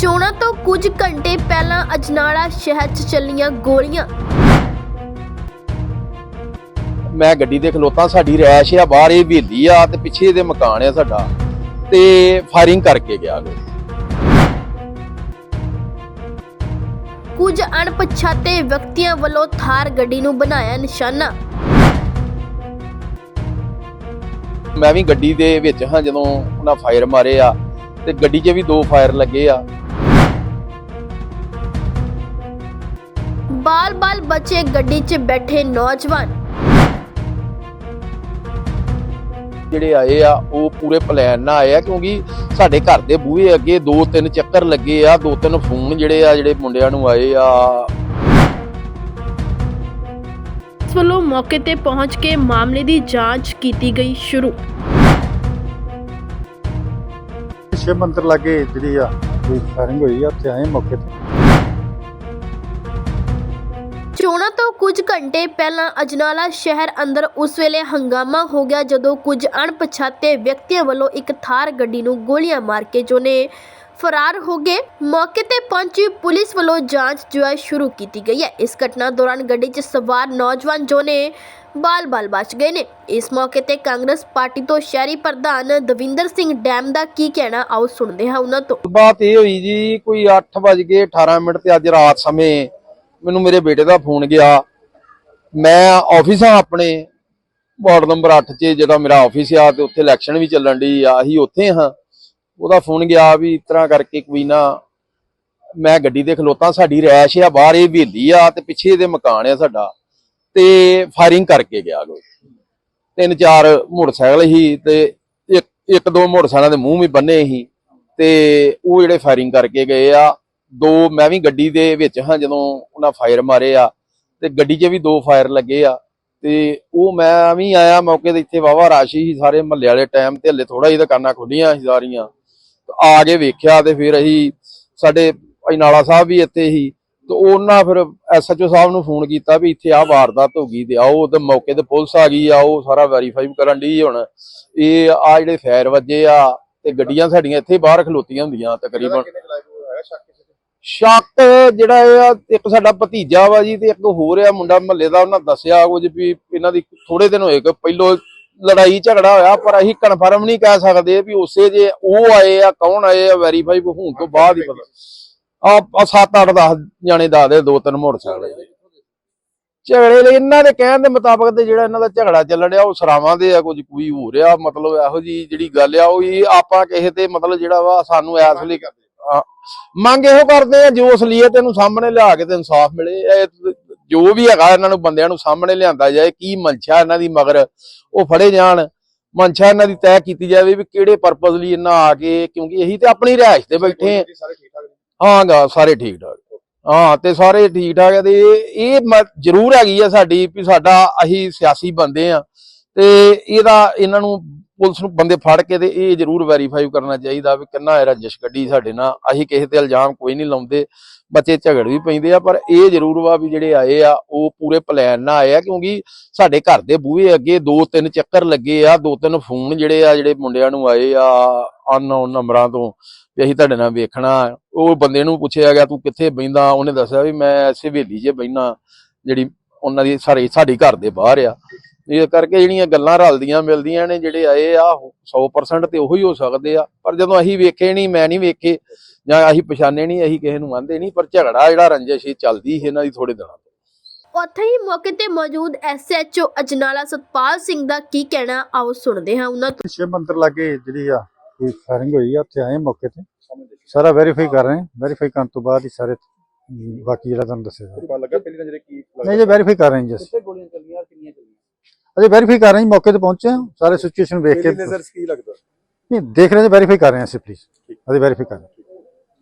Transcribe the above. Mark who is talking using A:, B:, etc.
A: ਚੋਣਾਂ ਤੋਂ ਕੁਝ ਘੰਟੇ ਪਹਿਲਾਂ ਅਜਨਾਲਾ ਸ਼ਹਿਰ 'ਚ ਚੱਲੀਆਂ ਗੋਲੀਆਂ।
B: ਮੈਂ ਗੱਡੀ ਦੇ ਖਲੋਤਾ ਸਾਡੀ ਰੈਸ਼ ਆ ਬਾਹਰ ਇਹ ਹਵੇਲੀ ਆ ਤੇ ਪਿੱਛੇ ਇਹਦੇ ਮਕਾਨ ਆ ਸਾਡਾ ਤੇ ਫਾਇਰਿੰਗ ਕਰਕੇ ਗਿਆ ਕੋਈ
A: ਕੁਝ ਅਣਪਛਾਤੇ ਵਿਅਕਤੀਆਂ ਵੱਲੋਂ ਥਾਰ ਗੱਡੀ ਨੂੰ ਬਣਾਇਆ ਨਿਸ਼ਾਨਾ।
B: ਮੈਂ ਵੀ ਗੱਡੀ ਦੇ ਵਿੱਚ ਹਾਂ ਜਦੋਂ ਉਹਨਾਂ ਫਾਇਰ ਮਾਰੇ ਆ ਤੇ ਗੱਡੀ 'ਚ ਵੀ ਦੋ ਫਾਇਰ ਲੱਗੇ ਆ।
A: ਬਾਲ-ਬਾਲ ਬੱਚੇ ਗੱਡੀ 'ਚ ਬੈਠੇ ਨੌਜਵਾਨ।
B: ਜਿਹੜੇ ਆਏ ਆ ਉਹ ਪੂਰੇ ਪਲਾਨ ਨਾਲ ਆਏ ਆ ਕਿਉਂਕਿ ਸਾਡੇ ਘਰ ਦੇ ਬੂਹੇ ਅੱਗੇ ਦੋ ਤਿੰਨ ਚੱਕਰ ਲੱਗੇ ਆ ਦੋ ਤਿੰਨ ਫੋਨ ਜਿਹੜੇ ਆ ਜਿਹੜੇ ਮੁੰਡਿਆਂ ਨੂੰ ਆਏ ਆ।
A: ਵੱਲੋਂ ਮੌਕੇ ਤੇ ਪਹੁੰਚ ਕੇ ਮਾਮਲੇ ਦੀ ਜਾਂਚ ਕੀਤੀ ਗਈ ਸ਼ੁਰੂ।
C: ਸ਼ਿਵ ਮੰਦਿਰ ਲਾਗੇ ਜਿਹੜੀ ਆ ਫਾਇਰਿੰਗ ਹੋਈ ਆ ਉੱਥੇ ਆਏ ਮੌਕੇ ਤੇ।
A: ਕੁਝ ਘੰਟੇ ਪਹਿਲਾਂ ਅਜਨਾਲਾ ਸ਼ਹਿਰ ਅੰਦਰ ਉਸ ਵੇਲੇ ਹੰਗਾਮਾ ਹੋ ਗਿਆ ਜਦੋਂ ਕੁਝ ਅਣਪਛਾਤੇ ਵਿਅਕਤੀਆਂ ਵੱਲੋਂ ਇੱਕ ਥਾਰ ਗੱਡੀ ਨੂੰ ਗੋਲੀਆਂ ਮਾਰ ਕੇ ਜੋ ਫਰਾਰ ਹੋ ਗਏ। ਮੌਕੇ ਤੇ ਪਹੁੰਚੀ ਪੁਲਿਸ ਵੱਲੋਂ ਜਾਂਚ ਜੋ ਸ਼ੁਰੂ ਕੀਤੀ ਗਈ ਹੈ। ਇਸ ਘਟਨਾ ਦੌਰਾਨ ਗੱਡੀ 'ਚ ਸਵਾਰ ਨੌਜਵਾਨ ਜੋ ਬਾਲ-ਬਾਲ ਬਚ ਗਏ ਨੇ। ਇਸ ਮੌਕੇ ਤੇ ਕਾਂਗਰਸ ਪਾਰਟੀ ਤੋਂ ਸ਼ਹਿਰੀ ਪ੍ਰਧਾਨ ਦਵਿੰਦਰ ਸਿੰਘ ਡੈਮ ਦਾ ਕੀ ਕਹਿਣਾ, ਆਓ ਸੁਣਦੇ ਹਾਂ ਉਹਨਾਂ ਤੋਂ।
B: ਬਾਤ ਇਹ ਹੋਈ ਜੀ, ਕੋਈ 8 ਵਜ ਕੇ 18 ਮਿੰਟ ਤੇ ਅੱਜ ਰਾਤ ਸਮੇਂ ਮੈਨੂੰ ਮੇਰੇ ਬੇਟੇ ਦਾ ਫੋਨ ਗਿਆ। ਮੈਂ ਆਫਿਸ ਆ ਆਪਣੇ ਵਾਰਡ ਨੰਬਰ 8 'ਚ ਜਿਹੜਾ ਮੇਰਾ ਆਫਿਸ ਆ ਤੇ ਉੱਥੇ ਇਲੈਕਸ਼ਨ ਵੀ ਚੱਲਣ ਦੀ ਆ, ਅਸੀਂ ਉੱਥੇ ਹਾਂ। ਉਹਦਾ ਫੋਨ ਗਿਆ ਵੀ ਇਸ ਤਰ੍ਹਾਂ ਕਰਕੇ ਕੋਈ ਨਾ, ਮੈਂ ਗੱਡੀ ਦੇ ਖਲੋਤਾ, ਸਾਡੀ ਰੈਸ਼ ਆ, ਬਾਹਰ ਇਹ ਹਵੇਲੀ ਆ ਤੇ ਪਿੱਛੇ ਇਹਦੇ ਮਕਾਨ ਆ ਸਾਡਾ ਤੇ ਫਾਇਰਿੰਗ ਕਰਕੇ ਗਿਆ ਕੋਈ। ਤਿੰਨ ਚਾਰ ਮੋਟਰਸਾਈਕਲ ਸੀ ਤੇ ਇੱਕ ਇੱਕ ਦੋ ਮੋਟਰਸਾਈਕਲਾਂ ਦੇ ਮੂੰਹ ਵੀ ਬੰਨੇ ਸੀ ਤੇ ਉਹ ਜਿਹੜੇ ਫਾਇਰਿੰਗ ਕਰਕੇ ਗਏ ਆ, ਦੋ ਮੈਂ ਵੀ ਗੱਡੀ ਦੇ ਵਿੱਚ ਹਾਂ, ਜਦੋਂ ਉਹਨਾਂ ਫਾਇਰ ਮਾਰੇ ਆ ਤੇ ਗੱਡੀ 'ਚ ਵੀ ਦੋ ਫਾਇਰ ਲੱਗੇ ਆ। ਤੇ ਉਹ ਮੈਂ ਵੀ ਆਇਆ ਮੌਕੇ ਤੇ ਇੱਥੇ ਵਾਵਾ ਰਾਸ਼ੀ ਸੀ, ਸਾਰੇ ਮਹੱਲੇ ਵਾਲੇ ਟਾਈਮ ਤੇ ਹੱਲੇ ਥੋੜਾ ਜਿਹਾ ਦੁਕਾਨਾਂ ਖੁੱਲੀਆਂ ਸੀ ਸਾਰੀਆਂ। ਆ ਕੇ ਵੇਖਿਆ ਤੇ ਫਿਰ ਅਸੀਂ ਸਾਡੇ ਅਜਨਾਲਾ ਸਾਹਿਬ ਵੀ ਇੱਥੇ ਸੀ, ਤੇ ਉਹਨਾਂ ਫਿਰ ਐਸਐਚਓ ਸਾਹਿਬ ਨੂੰ ਫੋਨ ਕੀਤਾ ਵੀ ਇੱਥੇ ਆ ਵਾਰਦਾਤ ਹੋ ਗਈ ਤੇ ਆਓ ਤੇ ਮੌਕੇ ਤੇ ਪੁਲਿਸ ਆ ਗਈ ਆ ਉਹ ਸਾਰਾ ਵੈਰੀਫਾਈ ਕਰਨ ਦੀ ਹੁਣ। ਇਹ ਆ ਜਿਹੜੇ ਫਾਇਰ ਵੱਜੇ ਆ ਤੇ ਗੱਡੀਆਂ ਸਾਡੀਆਂ ਇੱਥੇ ਬਾਹਰ ਖਲੋਤੀਆਂ ਹੁੰਦੀਆਂ ਤਕਰੀਬਨ। ਸ਼ੱਕ ਜਿਹੜਾ ਇਹ ਇੱਕ ਸਾਡਾ ਭਤੀਜਾ ਵਾ ਜੀ ਤੇ ਇੱਕ ਹੋਰ ਆ, ਮੁੰਡਾ ਮਹੱਲੇ ਦਾ, ਉਹਨਾਂ ਦੱਸਿਆ ਕੁਝ ਵੀ ਇਹਨਾਂ ਦੀ ਥੋੜੇ ਦਿਨ ਹੋਏ ਕਿ ਪਹਿਲੋਂ ਲੜਾਈ ਝਗੜਾ ਹੋਇਆ, ਪਰ ਅਸੀਂ ਕਨਫਰਮ ਨਹੀਂ ਕਹਿ ਸਕਦੇ ਵੀ ਉਸੇ ਜੇ ਉਹ ਆਏ ਆ, ਕੌਣ ਆਏ ਆ ਵੈਰੀਫਾਈ ਹੋਣ ਤੋਂ ਬਾਅਦ ਹੀ ਪਤਾ ਆ 7 8 10 ਜਾਣੇ ਦੱਸਦੇ ਦੋ ਤਿੰਨ ਮੋਟਰਸਾਈਕਲ ਝਗੜੇ ਲਈ ਇਹਨਾਂ ਦੇ ਕਹਿਣ ਦੇ ਮੁਤਾਬਕ ਤੇ ਜਿਹੜਾ ਇਹਨਾਂ ਦਾ ਝਗੜਾ ਚੱਲਣ ਡਿਆ, ਉਹ ਸਰਾਵਾਂ ਦੇ ਆ, ਕੁਝ ਕੋਈ ਹੋ ਰਿਹਾ ਮਤਲਬ ਇਹੋ ਜੀ ਜਿਹੜੀ ਗੱਲ ਆ, ਉਹ ਆਪਾਂ ਕਿਸੇ ਤੇ ਮਤਲਬ ਜਿਹੜਾ ਵਾ, ਸਾਨੂੰ ਐਸ ਲਈ ਕਰਦੇ ਮੰਗ ਇਹੋ ਕਰਦੇ ਆ ਜੋ ਅਸਲੀਅਤ ਇਹਨੂੰ ਸਾਹਮਣੇ ਲਿਆ ਕੇ ਤੇ ਇਨਸਾਫ ਮਿਲੇ। ਜੋ ਵੀ ਹੈਗਾ ਇਹਨਾਂ ਨੂੰ ਬੰਦਿਆਂ ਨੂੰ ਸਾਹਮਣੇ ਲਿਆਂਦਾ ਜਾਏ ਕੀ ਮਨਸ਼ਾ ਇਹਨਾਂ ਦੀ ਮਗਰ ਉਹ ਫੜੇ ਜਾਣ। ਮਨਸ਼ਾ ਇਹਨਾਂ ਦੀ ਤੈਅ ਕੀਤੀ ਜਾਵੇ ਵੀ ਕਿਹੜੇ ਪਰਪਸ ਲਈ ਇਹਨਾਂ ਆ ਕੇ ਕਿਉਂਕਿ ਇਹੀ ਤੇ ਆਪਣੀ ਰਿਹਾਇਸ਼ ਤੇ ਬੈਠੇ ਆ। ਹਾਂ ਗਾ ਸਾਰੇ ਠੀਕ ਠਾਕ। ਹਾਂ ਤੇ ਸਾਰੇ ਠੀਕ ਠਾਕ ਆ ਤੇ ਇਹ ਜ਼ਰੂਰ ਹੈਗੀ ਆ ਸਾਡੀ ਵੀ ਸਾਡਾ ਅਸੀਂ ਸਿਆਸੀ ਬੰਦੇ ਆ। ਤੇ ਇਹਦਾ ਇਹਨਾਂ ਨੂੰ ਪੁਲਿਸ ਨੂੰ ਬੰਦੇ ਫੜ ਕੇ ਤੇ ਇਹ ਜ਼ਰੂਰ ਵੈਰੀਫਾਈ ਕਰਨਾ ਚਾਹੀਦਾ ਵੀ ਕਿੰਨਾ ਇਹ ਰੰਜਿਸ਼ ਕੱਢੀ ਸਾਡੇ ਨਾਲ। ਅਸੀਂ ਕਿਸੇ ਤੇ ਇਲਜ਼ਾਮ ਕੋਈ ਨਹੀਂ ਲਾਉਂਦੇ, ਬੱਚੇ ਝਗੜ ਵੀ ਪੈਂਦੇ ਆ, ਪਰ ਇਹ ਜ਼ਰੂਰ ਵਾ ਵੀ ਜਿਹੜੇ ਆਏ ਆ, ਉਹ ਪੂਰੇ ਪਲਾਨ ਨਾਲ ਆਏ ਆ, ਕਿਉਂਕਿ ਸਾਡੇ ਘਰ ਦੇ ਬੂਹੇ ਅੱਗੇ ਦੋ ਤਿੰਨ ਚੱਕਰ ਲੱਗੇ ਆ, ਦੋ ਤਿੰਨ ਫੋਨ ਜਿਹੜੇ ਆ, ਜਿਹੜੇ ਮੁੰਡਿਆਂ ਨੂੰ ਆਏ ਆ ਅਨਨੋਨ ਨੰਬਰਾਂ ਤੋਂ, ਵੀ ਅਸੀਂ ਤੁਹਾਡੇ ਨਾਲ ਵੇਖਣਾ। ਉਹ ਬੰਦੇ ਨੂੰ ਪੁੱਛਿਆ ਗਿਆ, ਤੂੰ ਕਿੱਥੇ ਬੈਂਦਾ ਉਹਨੇ ਦੱਸਿਆ ਵੀ ਮੈਂ ਐਸੇ ਹਵੇਲੀ 'ਚ ਬੈਣਾ ਜਿਹੜੀ ਉਹਨਾਂ ਦੀ ਸਾਰੇ ਸਾਡੀ ਘਰ ਦੇ ਬਾਹਰ ਆ। ਇਹ ਕਰਕੇ ਜਿਹੜੀਆਂ ਗੱਲਾਂ ਰਲਦੀਆਂ ਮਿਲਦੀਆਂ ਨੇ ਜਿਹੜੇ ਆਏ ਆ 100% ਤੇ ਉਹੀ ਹੋ ਸਕਦੇ ਆ। ਪਰ ਜਦੋਂ ਅਸੀਂ ਵੇਖੇ ਨਹੀਂ ਮੈਂ ਨਹੀਂ ਵੇਖੇ ਜਾਂ ਅਸੀਂ ਪਛਾਣੇ ਨਹੀਂ ਅਸੀਂ ਕਿਸੇ ਨੂੰ ਆਂਦੇ ਨਹੀਂ ਪਰ ਝਗੜਾ ਜਿਹੜਾ ਰੰਜਿਸ਼ ਇਹ ਚੱਲਦੀ ਇਹਨਾਂ ਦੀ ਥੋੜੇ ਦਿਨਾਂ ਤੋਂ।
A: ਉੱਥੇ ਹੀ ਮੌਕੇ ਤੇ ਮੌਜੂਦ ਐਸਐਚਓ ਅਜਨਾਲਾ ਸਤਪਾਲ ਸਿੰਘ ਦਾ ਕੀ ਕਹਿਣਾ ਆਓ ਸੁਣਦੇ ਹਾਂ ਉਹਨਾਂ ਤੋਂ।
C: ਸ਼ਿਵ ਮੰਦਿਰ ਲਾਗੇ ਜਿਹੜੀ ਆ ਕੋਈ ਫਾਇਰਿੰਗ ਹੋਈ ਆ ਉੱਥੇ ਆਏ ਮੌਕੇ ਤੇ। ਸਾਰਾ ਵੈਰੀਫਾਈ ਕਰ ਰਹੇ ਹਾਂ ਵੈਰੀਫਾਈ ਕਰਨ ਤੋਂ ਬਾਅਦ ਹੀ ਸਾਰੇ ਬਾਕੀ ਜਿਹੜਾ ਤੁਹਾਨੂੰ।
D: ਪਤਾ ਲੱਗਾ ਪਹਿਲੀ ਨਜ਼ਰੇ ਕੀ
C: ਨਹੀਂ ਜੇ ਵੈਰੀਫਾਈ ਕਰ ਰਹੇ ਹਾਂ ਜੀ
D: ਕਿੱਥੇ ਗੋਲੀਆਂ ਚੱਲੀਆਂ ਕਿੰਨੀਆਂ ਚੱਲੀਆਂ?
C: ਅਜੇ ਵੈਰੀਫਾਈ ਕਰ ਰਹੇ ਹਾਂ ਮੌਕੇ ਤੇ ਪਹੁੰਚੇ ਹਾਂ। ਸਾਰੇ ਸਿਚੁਏਸ਼ਨ ਵੇਖ ਕੇ
D: ਪਹਿਲੀ ਨਜ਼ਰ 'ਚ ਕੀ ਲੱਗਦਾ?
C: ਨਹੀਂ ਦੇਖ ਰਹੇ ਹਾਂ ਵੈਰੀਫਾਈ ਕਰ ਰਹੇ ਹਾਂ ਅਸੀਂ ਪਲੀਜ਼ ਅਜੇ ਵੈਰੀਫਾਈ ਕਰ ਰਹੇ ਹਾਂ।